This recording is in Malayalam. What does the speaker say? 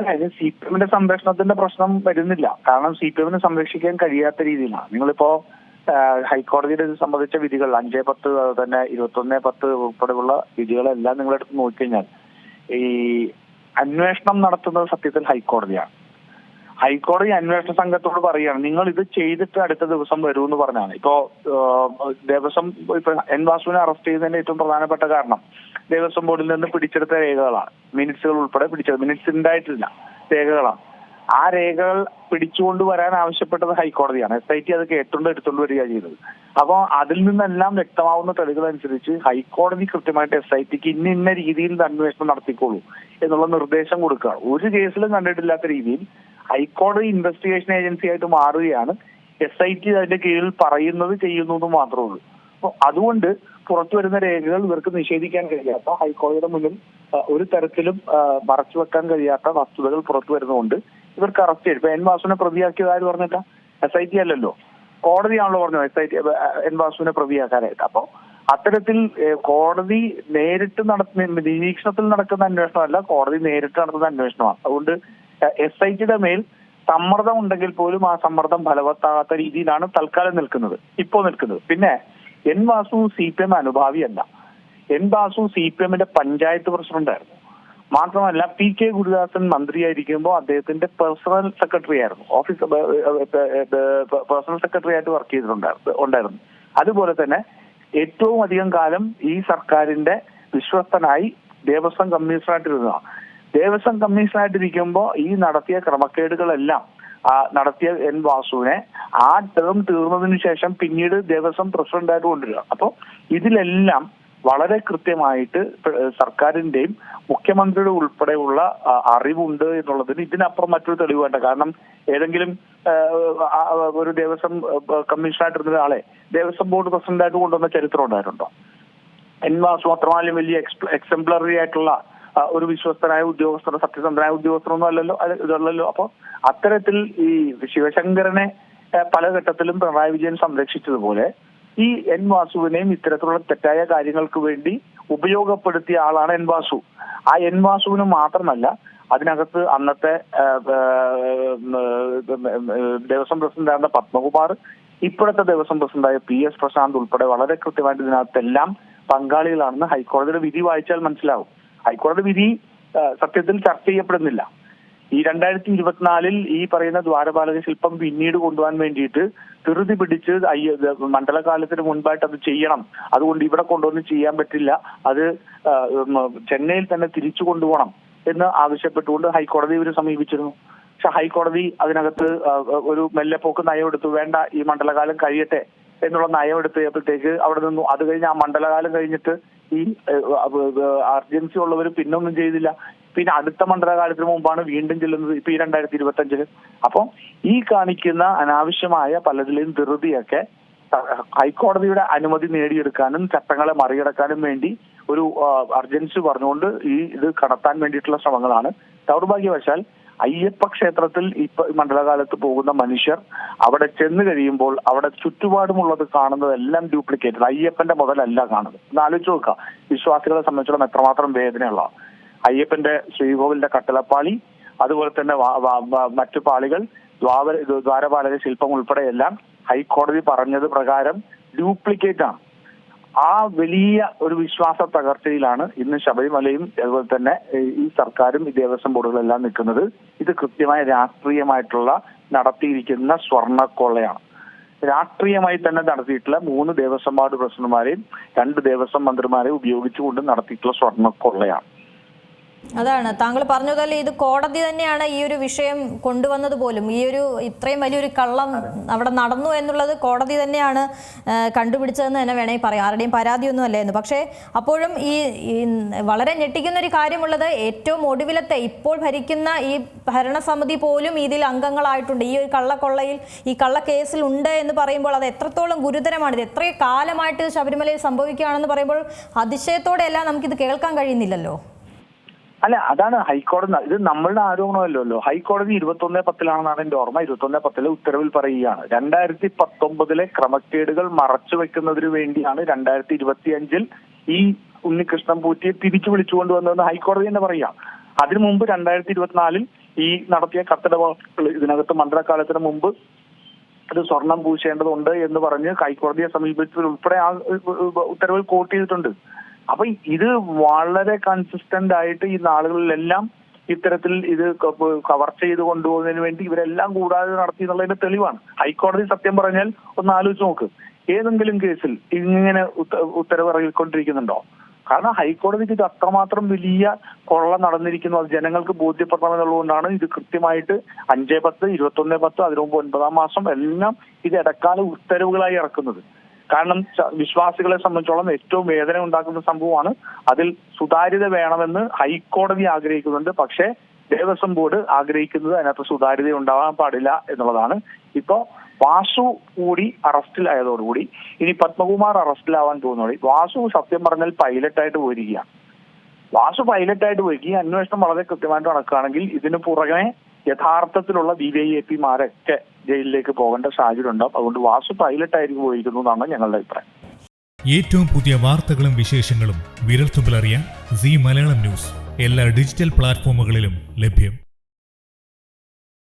ഇത് സി പി എമ്മിന്റെ സംരക്ഷണത്തിന്റെ പ്രശ്നം വരുന്നില്ല. കാരണം സി പി എമ്മിനെ സംരക്ഷിക്കാൻ കഴിയാത്ത രീതിയിലാണ്. നിങ്ങളിപ്പോ ഹൈക്കോടതിയുടെ ഇത് സംബന്ധിച്ച വിധികൾ അഞ്ചേ പത്ത് തന്നെ ഇരുപത്തൊന്ന് പത്ത് ഉൾപ്പെടെയുള്ള വിധികളെല്ലാം നിങ്ങളെടുത്ത് നോക്കിക്കഴിഞ്ഞാൽ ഈ അന്വേഷണം നടത്തുന്നത് സത്യത്തിൽ ഹൈക്കോടതിയാണ്. ഹൈക്കോടതി അന്വേഷണ സംഘത്തോട് പറയുകയാണ് നിങ്ങൾ ഇത് ചെയ്തിട്ട് അടുത്ത ദിവസം വരൂ എന്ന് പറഞ്ഞാണ്. ഇപ്പോ ദിവസം ഇപ്പൊ എൻ വാസുവിനെ അറസ്റ്റ് ചെയ്തതിന്റെ ഏറ്റവും പ്രധാനപ്പെട്ട കാരണം ദേവസ്വം ബോർഡിൽ നിന്ന് പിടിച്ചെടുത്ത രേഖകളാണ്. മിനിറ്റ്സുകൾ ഉൾപ്പെടെ പിടിച്ചെടുത്ത മിനിറ്റ്സ് ഉണ്ടായിട്ടില്ല രേഖകളാണ്. ആ രേഖകൾ പിടിച്ചുകൊണ്ട് വരാൻ ആവശ്യപ്പെട്ടത് ഹൈക്കോടതിയാണ്. എസ് ഐ ടി അത് കേട്ടുകൊണ്ട് എടുത്തുകൊണ്ട് വരിക ചെയ്തത്. അപ്പോൾ അതിൽ നിന്നെല്ലാം വ്യക്തമാവുന്ന തെളിവുകൾ അനുസരിച്ച് ഹൈക്കോടതി കൃത്യമായിട്ട് എസ് ഐ ടിക്ക് ഇന്ന ഇന്ന രീതിയിൽ അന്വേഷണം നടത്തിക്കോളൂ എന്നുള്ള നിർദ്ദേശം കൊടുക്കുക ഒരു കേസിലും കണ്ടിട്ടില്ലാത്ത രീതിയിൽ ഹൈക്കോടതി ഇൻവെസ്റ്റിഗേഷൻ ഏജൻസി ആയിട്ട് മാറുകയാണ്. എസ് ഐ ടി അതിന്റെ കീഴിൽ പറയുന്നത് ചെയ്യുന്നു എന്ന് മാത്രമേ ഉള്ളൂ. അപ്പോൾ അതുകൊണ്ട് പുറത്തു വരുന്ന രേഖകൾ ഇവർക്ക് നിഷേധിക്കാൻ കഴിയാത്ത ഹൈക്കോടതിയുടെ മുന്നിൽ ഒരു തരത്തിലും മറച്ചു വെക്കാൻ കഴിയാത്ത വസ്തുതകൾ പുറത്തു വരുന്നതുകൊണ്ട് ഇവർക്ക് അറസ്റ്റ് ചെയ്തു ഇപ്പൊ എൻ വാസുവിനെ പ്രതിയാക്കിയത് ആര് പറഞ്ഞില്ല എസ് ഐ ടി അല്ലല്ലോ. കോടതിയാണല്ലോ പറഞ്ഞു എസ് ഐ ടി എൻ വാസുവിനെ പ്രതിയാക്കാനായിട്ട്. അപ്പൊ അത്തരത്തിൽ കോടതി നേരിട്ട് നടത്തുന്ന നിരീക്ഷണത്തിൽ നടക്കുന്ന അന്വേഷണമല്ല കോടതി നേരിട്ട് നടത്തുന്ന അന്വേഷണമാണ്. അതുകൊണ്ട് എസ് ഐ ടിയുടെ മേൽ സമ്മർദ്ദം ഉണ്ടെങ്കിൽ പോലും ആ സമ്മർദ്ദം ഫലവത്താകാത്ത രീതിയിലാണ് തൽക്കാലം നിൽക്കുന്നത്. ഇപ്പോ നിൽക്കുന്നത്. പിന്നെ N Vasu C P M അനുഭാവിയല്ല. N Vasu C P എമ്മിന്റെ പഞ്ചായത്ത് പ്രസിഡന്റായിരുന്നു മാത്രമല്ല പി കെ ഗുരുദാസൻ മന്ത്രിയായിരിക്കുമ്പോൾ അദ്ദേഹത്തിന്റെ പേഴ്സണൽ സെക്രട്ടറി ആയിരുന്നു. ഓഫീസ് പേഴ്സണൽ സെക്രട്ടറി ആയിട്ട് വർക്ക് ചെയ്തിട്ടുണ്ടായിരുന്നു ഉണ്ടായിരുന്നു. അതുപോലെ തന്നെ ഏറ്റവും അധികം കാലം ഈ സർക്കാരിന്റെ വിശ്വസ്തനായി ദേവസ്വം കമ്മീഷണറായിട്ടിരുന്നതാണ്. ദേവസ്വം കമ്മീഷണറായിട്ടിരിക്കുമ്പോൾ ഈ നടത്തിയ ക്രമക്കേടുകളെല്ലാം നടത്തിയ എൻ വാസുവിനെ ആ ടേം തീർന്നതിന് ശേഷം പിന്നീട് ദേവസ്വം പ്രസിഡന്റായിട്ട് കൊണ്ടുവരിക. അപ്പൊ ഇതിലെല്ലാം വളരെ കൃത്യമായിട്ട് സർക്കാരിന്റെയും മുഖ്യമന്ത്രിയുടെ ഉൾപ്പെടെയുള്ള അറിവുണ്ട് എന്നുള്ളതിന് ഇതിനപ്പുറം മറ്റൊരു തെളിവ് വേണ്ട. കാരണം ഏതെങ്കിലും ഒരു ദേവസ്വം കമ്മീഷണറായിട്ടിരുന്ന ഒരാളെ ദേവസ്വം ബോർഡ് പ്രസിഡന്റായിട്ട് കൊണ്ടുവന്ന ചരിത്രം ഉണ്ടായിട്ടുണ്ടോ? എൻ വാസു അത്രമാലും വലിയ എക്സംപ്ലറി ആയിട്ടുള്ള ഒരു വിശ്വസ്തനായ ഉദ്യോഗസ്ഥനോ സത്യസന്ധനായ ഉദ്യോഗസ്ഥനൊന്നും അല്ലല്ലോ ഇതല്ലല്ലോ. അപ്പൊ അത്തരത്തിൽ ഈ ശിവശങ്കരനെ പല ഘട്ടത്തിലും പിണറായി വിജയൻ സംരക്ഷിച്ചതുപോലെ ഈ എൻ വാസുവിനെയും ഇത്തരത്തിലുള്ള തെറ്റായ കാര്യങ്ങൾക്ക് വേണ്ടി ഉപയോഗപ്പെടുത്തിയ ആളാണ് എൻ വാസു. ആ എൻ വാസുവിന് മാത്രമല്ല അതിനകത്ത് അന്നത്തെ ദേവസ്വം പ്രസിഡന്റായിരുന്ന പത്മകുമാർ ഇപ്പോഴത്തെ ദേവസ്വം പ്രസിഡന്റായ പി എസ് പ്രശാന്ത് ഉൾപ്പെടെ വളരെ കൃത്യമായിട്ട് ഇതിനകത്തെല്ലാം പങ്കാളികളാണെന്ന് ഹൈക്കോടതിയുടെ വിധി വായിച്ചാൽ മനസ്സിലാവും. ഹൈക്കോടതി വിധി സത്യത്തിൽ ചർച്ച ചെയ്യപ്പെടുന്നില്ല. ഈ രണ്ടായിരത്തി ഇരുപത്തിനാലിൽ ഈ പറയുന്ന ദ്വാരപാലക ശില്പം പിന്നീട് കൊണ്ടുപോകാൻ വേണ്ടിയിട്ട് ധൃതി പിടിച്ച് മണ്ഡലകാലത്തിന് മുൻപായിട്ട് അത് ചെയ്യണം. അതുകൊണ്ട് ഇവിടെ കൊണ്ടുവന്ന് ചെയ്യാൻ പറ്റില്ല. അത് ചെന്നൈയിൽ തന്നെ തിരിച്ചു കൊണ്ടുപോകണം എന്ന് ആവശ്യപ്പെട്ടുകൊണ്ട് ഹൈക്കോടതി ഇവർ സമീപിച്ചിരുന്നു. പക്ഷെ ഹൈക്കോടതി അതിനകത്ത് ഒരു മെല്ലെപ്പോക്ക് നയം എടുത്തു വേണ്ട ഈ മണ്ഡലകാലം കഴിയട്ടെ. എന്നുള്ള നയം എടുത്തപ്പോഴത്തേക്ക് അവിടെ നിന്നു. അത് കഴിഞ്ഞ് ആ മണ്ഡലകാലം കഴിഞ്ഞിട്ട് ഈ അർജൻസി ഉള്ളവർ പിന്നൊന്നും ചെയ്തില്ല. പിന്നെ അടുത്ത മണ്ഡലകാലത്തിന് മുമ്പാണ് വീണ്ടും ചെല്ലുന്നത് ഇപ്പൊ ഈ രണ്ടായിരത്തി ഇരുപത്തി അഞ്ചിൽ അപ്പം ഈ കാണിക്കുന്ന അനാവശ്യമായ പലതിലെയും ധൃതിയൊക്കെ ഹൈക്കോടതിയുടെ അനുമതി നേടിയെടുക്കാനും ചട്ടങ്ങളെ മറികടക്കാനും വേണ്ടി ഒരു അർജൻസി പറഞ്ഞുകൊണ്ട് ഈ ഇത് കടത്താൻ വേണ്ടിയിട്ടുള്ള ശ്രമങ്ങളാണ്. ദൗർഭാഗ്യവശാൽ അയ്യപ്പ ക്ഷേത്രത്തിൽ ഇപ്പൊ മണ്ഡലകാലത്ത് പോകുന്ന മനുഷ്യർ അവിടെ ചെന്ന് കഴിയുമ്പോൾ അവിടെ ചുറ്റുപാടുമുള്ളത് കാണുന്നതെല്ലാം ഡ്യൂപ്ലിക്കേറ്റഡ് അയ്യപ്പന്റെ മുതലല്ല കാണുന്നത്. ഒന്ന് ആലോചിച്ച് നോക്കുക. വിശ്വാസികളെ സംബന്ധിച്ചിടത്തോളം എത്രമാത്രം വേദനയുള്ള അയ്യപ്പന്റെ ശ്രീകോവിലിന്റെ കട്ടളപ്പാളി അതുപോലെ തന്നെ മറ്റു പാളികൾ ദ്വാര ദ്വാരപാലക ശില്പം ഉൾപ്പെടെയെല്ലാം ഹൈക്കോടതി പറഞ്ഞത് പ്രകാരം ഡ്യൂപ്ലിക്കേറ്റ് ആണ്. ആ വലിയ ഒരു വിശ്വാസ തകർച്ചയിലാണ് ഇന്ന് ശബരിമലയും അതുപോലെ തന്നെ ഈ സർക്കാരും ഈ ദേവസ്വം ബോർഡുകളെല്ലാം നിൽക്കുന്നത്. ഇത് കൃത്യമായ രാഷ്ട്രീയമായിട്ടുള്ള നടത്തിയിരിക്കുന്ന സ്വർണക്കൊള്ളയാണ്. രാഷ്ട്രീയമായി തന്നെ നടത്തിയിട്ടുള്ള മൂന്ന് ദേവസ്വം ബോർഡ് പ്രസിഡന്റുമാരെയും രണ്ട് ദേവസ്വം മന്ത്രിമാരെയും ഉപയോഗിച്ചുകൊണ്ട് നടത്തിയിട്ടുള്ള സ്വർണക്കൊള്ളയാണ്. അതാണ്. താങ്കൾ പറഞ്ഞതല്ലേ ഇത് കോടതി തന്നെയാണ് ഈ ഒരു വിഷയം കൊണ്ടുവന്നത് പോലും. ഈ ഒരു ഇത്രയും വലിയൊരു കള്ളം അവിടെ നടന്നു എന്നുള്ളത് കോടതി തന്നെയാണ് കണ്ടുപിടിച്ചതെന്ന് തന്നെ വേണമെങ്കിൽ പറയാം. ആരുടെയും പരാതിയൊന്നും അല്ലായിരുന്നു. പക്ഷേ അപ്പോഴും ഈ വളരെ ഞെട്ടിക്കുന്ന ഒരു കാര്യമുള്ളത് ഏറ്റവും ഒടുവിലത്തെ ഇപ്പോൾ ഭരിക്കുന്ന ഈ ഭരണസമിതി പോലും ഇതിൽ അംഗങ്ങളായിട്ടുണ്ട്. ഈ ഒരു കള്ളക്കൊള്ളയിൽ ഈ കള്ളക്കേസിൽ ഉണ്ട് എന്ന് പറയുമ്പോൾ അത് എത്രത്തോളം ഗുരുതരമാണ്. ഇത് എത്ര കാലമായിട്ട് ശബരിമലയിൽ സംഭവിക്കുകയാണെന്ന് പറയുമ്പോൾ അതിശയത്തോടെയല്ല നമുക്കിത് കേൾക്കാൻ കഴിയുന്നില്ലല്ലോ. അല്ല അതാണ് ഹൈക്കോടതി ഇത് നമ്മളുടെ ആരോപണമല്ലല്ലോ. ഹൈക്കോടതി ഇരുപത്തൊന്ന് പത്തിലാണെന്നാണ് എന്റെ ഓർമ്മ. ഇരുപത്തൊന്ന് പത്തിലെ ഉത്തരവിൽ പറയുകയാണ്. രണ്ടായിരത്തി പത്തൊമ്പതിലെ ക്രമക്കേടുകൾ മറച്ചു വെക്കുന്നതിന് വേണ്ടിയാണ് രണ്ടായിരത്തി ഇരുപത്തി അഞ്ചിൽ ഈ ഉണ്ണികൃഷ്ണൻ പൂറ്റിയെ തിരിച്ചു വിളിച്ചു കൊണ്ടുവന്നതെന്ന് ഹൈക്കോടതി തന്നെ പറയാം. അതിനു മുമ്പ് രണ്ടായിരത്തി ഇരുപത്തിനാലിൽ ഈ നടത്തിയ കത്തിടപാടുകൾ ഇതിനകത്ത് മണ്ഡലകാലത്തിന് മുമ്പ് അത് സ്വർണം പൂശേണ്ടതുണ്ട് എന്ന് പറഞ്ഞ് ഹൈക്കോടതിയെ സമീപിച്ചതിൽ ഉൾപ്പെടെ ആ ഉത്തരവിൽ കോട്ട് ചെയ്തിട്ടുണ്ട്. അപ്പൊ ഇത് വളരെ കൺസിസ്റ്റന്റ് ആയിട്ട് ഈ നാളുകളിലെല്ലാം ഇത്തരത്തിൽ ഇത് കവർ ചെയ്ത് കൊണ്ടുപോകുന്നതിന് വേണ്ടി ഇവരെല്ലാം കൂടാതെ നടത്തി എന്നുള്ളതിന്റെ തെളിവാണ്. ഹൈക്കോടതി സത്യം പറഞ്ഞാൽ ഒന്ന് ആലോചിച്ച് നോക്ക്. ഏതെങ്കിലും കേസിൽ ഇങ്ങനെ ഉത്ത- ഉത്തരവ് ഇറങ്ങിക്കൊണ്ടിരിക്കുന്നുണ്ടോ? കാരണം ഹൈക്കോടതിക്ക് ഇത് അത്രമാത്രം വലിയ കൊള്ള നടന്നിരിക്കുന്നു. അത് ജനങ്ങൾക്ക് ബോധ്യപ്പെടണമെന്നുള്ളതുകൊണ്ടാണ് ഇത് കൃത്യമായിട്ട് അഞ്ചേ പത്ത് ഇരുപത്തൊന്ന് പത്ത് അതിനു മുമ്പ് ഒൻപതാം മാസം എല്ലാം ഇത് ഇടക്കാല ഉത്തരവുകളായി ഇറക്കുന്നത്. കാരണം വിശ്വാസികളെ സംബന്ധിച്ചോളം ഏറ്റവും വേദന ഉണ്ടാക്കുന്ന സംഭവമാണ്. അതിൽ സുതാര്യത വേണമെന്ന് ഹൈക്കോടതി ആഗ്രഹിക്കുന്നുണ്ട്. പക്ഷേ ദേവസ്വം ബോർഡ് ആഗ്രഹിക്കുന്നത് അതിനകത്ത് സുതാര്യത ഉണ്ടാവാൻ പാടില്ല എന്നുള്ളതാണ്. ഇപ്പോ വാസു കൂടി അറസ്റ്റിലായതോടുകൂടി ഇനി പത്മകുമാർ അറസ്റ്റിലാവാൻ പോകുന്നതോടെ വാസു സത്യം പറഞ്ഞാൽ പൈലറ്റായിട്ട് പോയിരിക്കുകയാണ്. വാസു പൈലറ്റായിട്ട് പോയി. ഈ അന്വേഷണം വളരെ കൃത്യമായിട്ട് നടക്കുകയാണെങ്കിൽ ഇതിന് പുറകെ യഥാർത്ഥത്തിലുള്ള ബി വൈ എ പിമാരൊക്കെ ജയിലിലേക്ക് പോകേണ്ട സാഹചര്യം ഉണ്ടാവും അതുകൊണ്ട് വാസു പൈലറ്റായിരിക്കും പോയിരിക്കുന്നു എന്നാണ് ഞങ്ങളുടെ അഭിപ്രായം. ഏറ്റവും പുതിയ വാർത്തകളും വിശേഷങ്ങളും വിരൽത്തുമ്പിലറിയാൻ സി മലയാളം ന്യൂസ്. എല്ലാ ഡിജിറ്റൽ പ്ലാറ്റ്ഫോമുകളിലും ലഭ്യം.